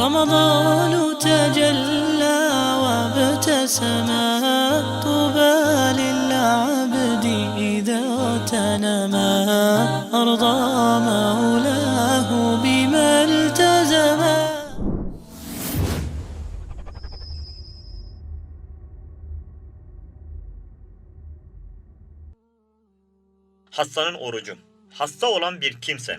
رمضان تجلى وابتسما طوبى للعبد إذا تنما أرضى مولاه بما التزما Hastanın orucu. Hasta olan bir kimse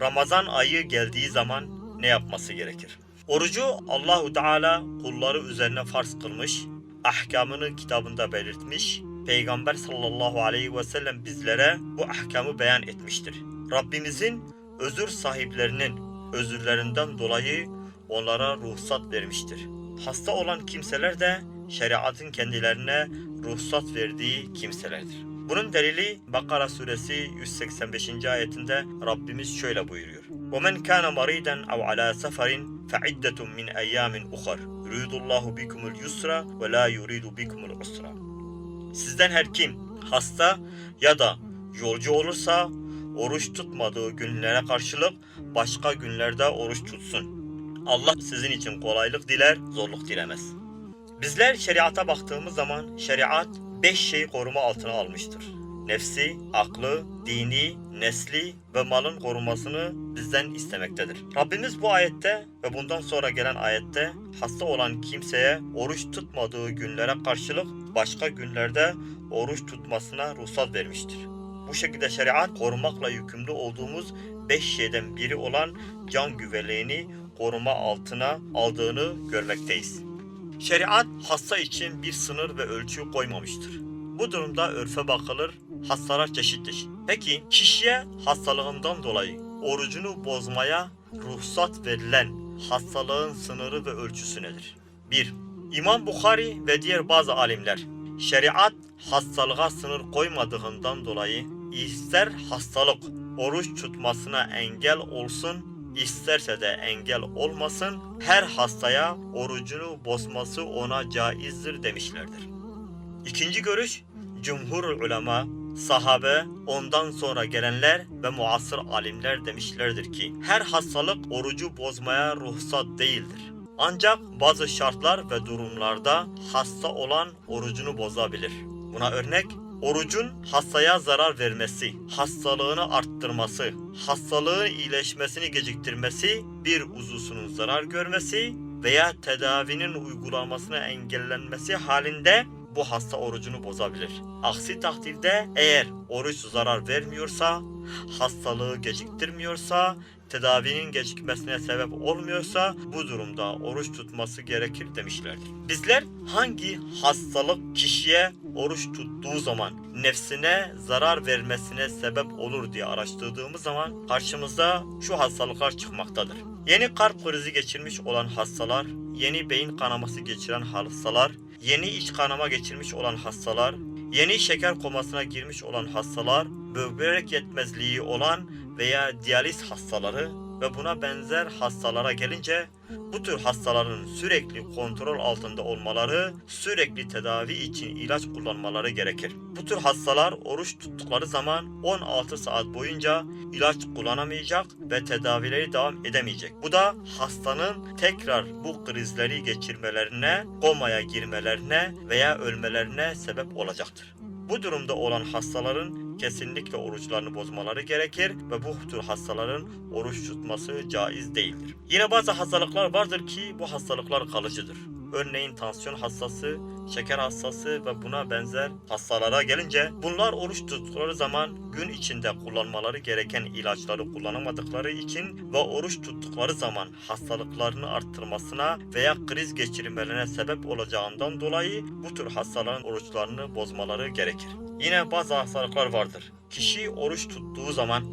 Ramazan ayı geldiği zaman ne yapması gerekir? Orucu Allahu Teala kulları üzerine farz kılmış, ahkamını kitabında belirtmiş. Peygamber sallallahu aleyhi ve sellem bizlere bu ahkamı beyan etmiştir. Rabbimizin özür sahiplerinin özürlerinden dolayı onlara ruhsat vermiştir. Hasta olan kimseler de şeriatın kendilerine ruhsat verdiği kimselerdir. Bunun delili Bakara suresi 185. ayetinde Rabbimiz şöyle buyuruyor. وَمَنْ كَانَ مَرِيدًا اَوْ عَلَى سَفَرٍ فَعِدَّةٌ مِنْ اَيَّامٍ اُخَرٍ يُرِيدُ اللّٰهُ بِكُمُ الْيُسْرَ وَلَا يُرِيدُ بِكُمُ الْعُسْرَ Sizden her kim hasta ya da yolcu olursa oruç tutmadığı günlere karşılık başka günlerde oruç tutsun. Allah sizin için kolaylık diler, zorluk dilemez. Bizler şeriata baktığımız zaman şeriat beş şeyi koruma altına almıştır. Nefsi, aklı, dini, nesli ve malın korunmasını bizden istemektedir. Rabbimiz bu ayette ve bundan sonra gelen ayette hasta olan kimseye oruç tutmadığı günlere karşılık başka günlerde oruç tutmasına ruhsat vermiştir. Bu şekilde şeriat korumakla yükümlü olduğumuz beş şeyden biri olan can güvenliğini koruma altına aldığını görmekteyiz. Şeriat hasta için bir sınır ve ölçü koymamıştır. Bu durumda örfe bakılır, hastalar çeşit. Peki kişiye hastalığından dolayı orucunu bozmaya ruhsat verilen hastalığın sınırı ve ölçüsü nedir? 1. İmam Bukhari ve diğer bazı alimler şeriat hastalığa sınır koymadığından dolayı ister hastalık oruç tutmasına engel olsun İsterse de engel olmasın, her hastaya orucunu bozması ona caizdir demişlerdir. İkinci görüş, cumhur ulema, sahabe, ondan sonra gelenler ve muasır alimler demişlerdir ki, her hastalık orucu bozmaya ruhsat değildir. Ancak bazı şartlar ve durumlarda hasta olan orucunu bozabilir. Buna örnek Orucun hastaya zarar vermesi, hastalığını arttırması, hastalığın iyileşmesini geciktirmesi, bir uzusunun zarar görmesi veya tedavinin uygulanmasına engellenmesi halinde bu hasta orucunu bozabilir. Aksi takdirde eğer oruç zarar vermiyorsa, hastalığı geciktirmiyorsa, tedavinin gecikmesine sebep olmuyorsa bu durumda oruç tutması gerekir demişlerdir. Bizler hangi hastalık kişiye oruç tuttuğu zaman nefsine zarar vermesine sebep olur diye araştırdığımız zaman karşımıza şu hastalıklar çıkmaktadır. Yeni kalp krizi geçirmiş olan hastalar, yeni beyin kanaması geçiren hastalar, yeni iç kanama geçirmiş olan hastalar, yeni şeker komasına girmiş olan hastalar, böbrek yetmezliği olan veya diyaliz hastaları ve buna benzer hastalara gelince bu tür hastaların sürekli kontrol altında olmaları, sürekli tedavi için ilaç kullanmaları gerekir. Bu tür hastalar oruç tuttukları zaman 16 saat boyunca ilaç kullanamayacak ve tedavileri devam edemeyecek. Bu da hastanın tekrar bu krizleri geçirmelerine, komaya girmelerine veya ölmelerine sebep olacaktır. Bu durumda olan hastaların kesinlikle oruçlarını bozmaları gerekir ve bu tür hastaların oruç tutması caiz değildir. Yine bazı hastalıklar vardır ki bu hastalıklar kalıcıdır. Örneğin tansiyon hastası, şeker hastası ve buna benzer hastalara gelince bunlar oruç tuttukları zaman gün içinde kullanmaları gereken ilaçları kullanamadıkları için ve oruç tuttukları zaman hastalıklarını arttırmasına veya kriz geçirmelerine sebep olacağından dolayı bu tür hastaların oruçlarını bozmaları gerekir. Yine bazı hastalıklar vardır. Kişi oruç tuttuğu zaman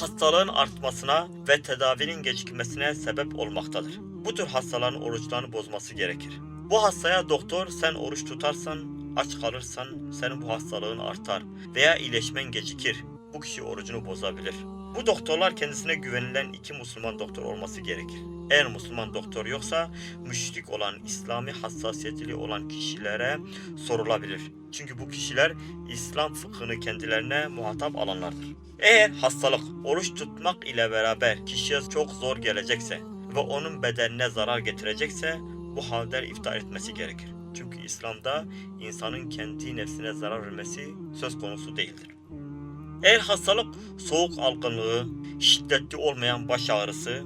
hastalığın artmasına ve tedavinin gecikmesine sebep olmaktadır. Bu tür hastaların oruçlarını bozması gerekir. Bu hastaya doktor sen oruç tutarsan, aç kalırsan senin bu hastalığın artar veya iyileşmen gecikir. Bu kişi orucunu bozabilir. Bu doktorlar kendisine güvenilen iki Müslüman doktor olması gerekir. Eğer Müslüman doktor yoksa müşrik olan, İslami hassasiyetli olan kişilere sorulabilir. Çünkü bu kişiler İslam fıkhını kendilerine muhatap alanlardır. Eğer hastalık oruç tutmak ile beraber kişiye çok zor gelecekse ve onun bedenine zarar getirecekse bu halde iftar etmesi gerekir. Çünkü İslam'da insanın kendi nefsine zarar vermesi söz konusu değildir. Eğer hastalık soğuk algınlığı, şiddetli olmayan baş ağrısı,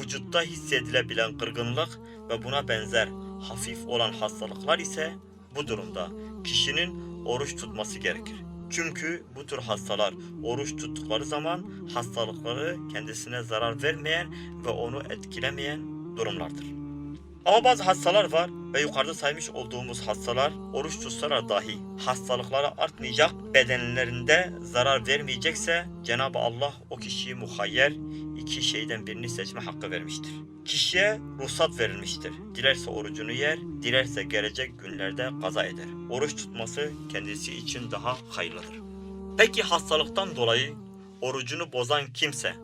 vücutta hissedilebilen kırgınlık ve buna benzer hafif olan hastalıklar ise bu durumda kişinin oruç tutması gerekir. Çünkü bu tür hastalar oruç tuttukları zaman hastalıkları kendisine zarar vermeyen ve onu etkilemeyen durumlardır. Ama bazı hastalar var ve yukarıda saymış olduğumuz hastalar oruç tutsalar dahi hastalıkları artmayacak, bedenlerinde zarar vermeyecekse Cenab-ı Allah o kişiyi muhayyer iki şeyden birini seçme hakkı vermiştir. Kişiye ruhsat verilmiştir. Dilerse orucunu yer, dilerse gelecek günlerde kaza eder. Oruç tutması kendisi için daha hayırlıdır. Peki hastalıktan dolayı orucunu bozan kimse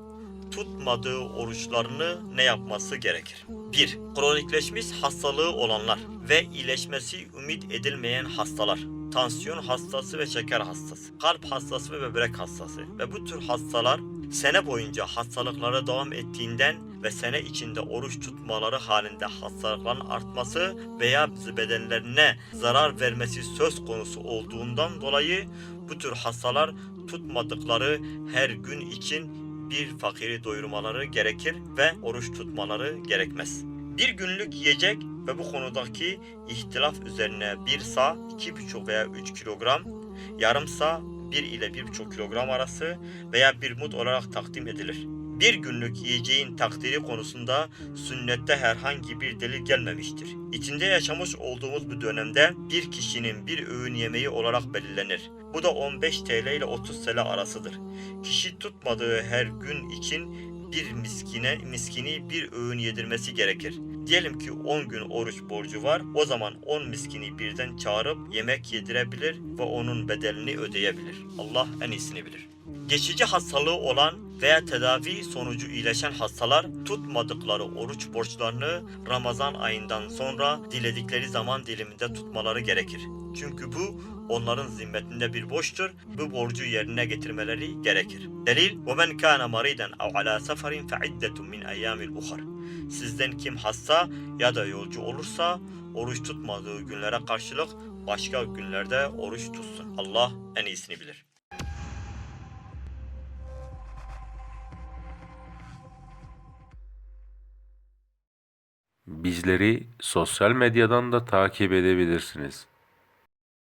tutmadığı oruçlarını ne yapması gerekir? 1. Kronikleşmiş hastalığı olanlar ve iyileşmesi ümit edilmeyen hastalar. Tansiyon hastası ve şeker hastası, kalp hastası ve böbrek hastası ve bu tür hastalar sene boyunca hastalıkları devam ettiğinden ve sene içinde oruç tutmaları halinde hastalıkların artması veya bedenlerine zarar vermesi söz konusu olduğundan dolayı bu tür hastalar tutmadıkları her gün için bir fakiri doyurmaları gerekir ve oruç tutmaları gerekmez. Bir günlük yiyecek ve bu konudaki ihtilaf üzerine bir iki buçuk veya 3 kilogram, yarım sağ 1 ile 1,5 kilogram arası veya bir mut olarak takdim edilir. Bir günlük yiyeceğin takdiri konusunda sünnette herhangi bir delil gelmemiştir. İçinde yaşamış olduğumuz bu dönemde bir kişinin bir öğün yemeği olarak belirlenir. Bu da 15 TL ile 30 TL arasıdır. Kişi tutmadığı her gün için bir miskine miskini bir öğün yedirmesi gerekir. Diyelim ki 10 gün oruç borcu var. O zaman 10 miskini birden çağırıp yemek yedirebilir ve onun bedelini ödeyebilir. Allah en iyisini bilir. Geçici hastalığı olan veya tedavi sonucu iyileşen hastalar tutmadıkları oruç borçlarını Ramazan ayından sonra diledikleri zaman diliminde tutmaları gerekir. Çünkü bu onların zimmetinde bir borçtur. Bu borcu yerine getirmeleri gerekir. Delil: "Ve men kana maridan ev ala seferin fe iddetun min ayamin ukhra." Sizden kim hasta ya da yolcu olursa oruç tutmadığı günlere karşılık başka günlerde oruç tutsun. Allah en iyisini bilir. Bizleri sosyal medyadan da takip edebilirsiniz.